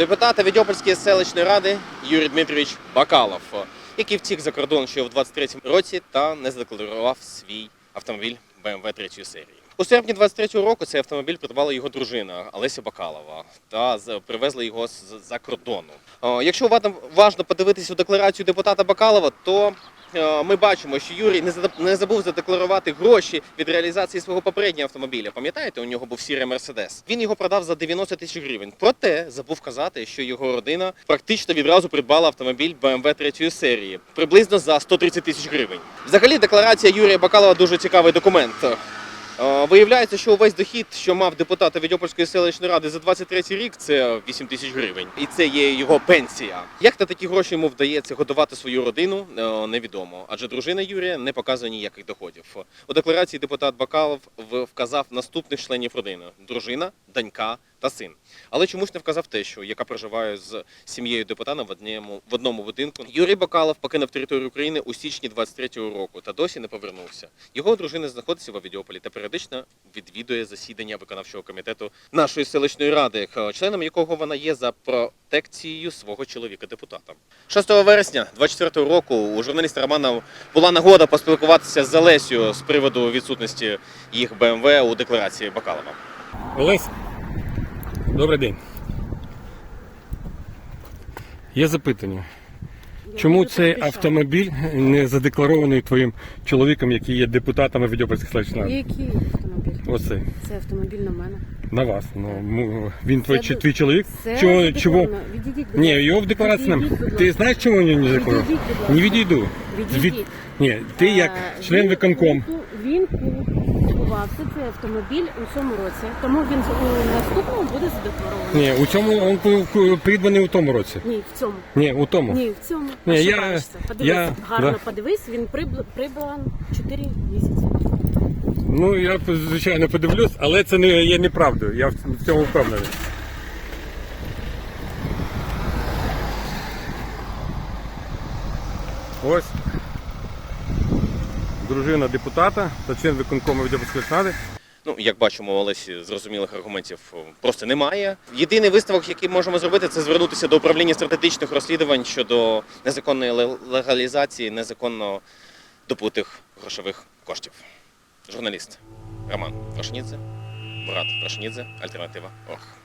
Депутат Відьопольської селищної ради Юрій Дмитрович Бакалов, який втік за кордон ще в 23-му році та не задекларував свій автомобіль BMW 3 серії. У серпні 23-го року цей автомобіль придбала його дружина Олеся Бакалова та привезли його з- за кордону. Якщо уважно- подивитися у декларацію депутата Бакалова, то ми бачимо, що Юрій не забув задекларувати гроші від реалізації свого попереднього автомобіля. Пам'ятаєте, у нього був сірий мерседес. Він його продав за 90 тисяч гривень. Проте забув казати, що його родина практично відразу придбала автомобіль BMW 3 серії приблизно за 130 тисяч гривень. Взагалі, декларація Юрія Бакалова дуже цікавий документ. Е, Виявляється, що увесь дохід, що мав депутат Відьопольської селищної ради за 23 рік, це 8 тисяч гривень, і це є його пенсія. Як на такі гроші йому вдається годувати свою родину, е, невідомо. Адже дружина Юрія не показує ніяких доходів. У декларації депутат Бакалов вказав наступних членів родини: дружина, донька та син. Але чомусь не вказав те, що яка проживає з сім'єю депутата в одному в одному будинку. Юрій Бакалов покинув територію України у січні 23-го року та досі не повернувся. Його дружина знаходиться в Авідіополі та періодично відвідує засідання виконавчого комітету нашої селищної ради, членом якого вона є за протекцією свого чоловіка депутата. 6 вересня 24-го року у журналіста Романа була нагода поспілкуватися з Олесю з приводу відсутності їх БМВ у декларації Бакалова. Олесь, добрий день. Є запитання. Чому цей автомобіль не задекларований твоїм чоловіком, який є депутатом селищної ради? Який автомобіль? Оцей. Це автомобіль на мене. На вас. Ну, він твій, чи- твій чоловік? Це Чого, чого? задекларовано. Відійдіть, будь Ні, ласка. його в декларації Відійдіть, немає. Ти знаєш, чому він не задекларований? Відійдіть, будь ласка. Не відійду. Відійдіть. Від- Ні, ти як Е, член він виконком. купу- Він купувався цей автомобіль у цьому році, тому він у наступному буде задекларований. Ні, у цьому він придбаний у тому році. Ні, в цьому. Ні, у тому. Ні, в цьому. Ні, я- Ошибаєшся. Подивись, я- гарно да. подивись, він прибл- прибран 4 місяці. Ну, я звичайно подивлюсь, але це не є неправдою. Я в в цьому впевнений. Ось дружина депутата та член виконкому ради. Ну, як бачимо, Олесі зрозумілих аргументів просто немає. Єдиний висновок, який можемо зробити, це звернутися до управління стратегічних розслідувань щодо незаконної легалізації незаконно добутих грошових коштів. Журналіст Роман Рашнідзе, брат Рашнідзе, Альтернатива Орг.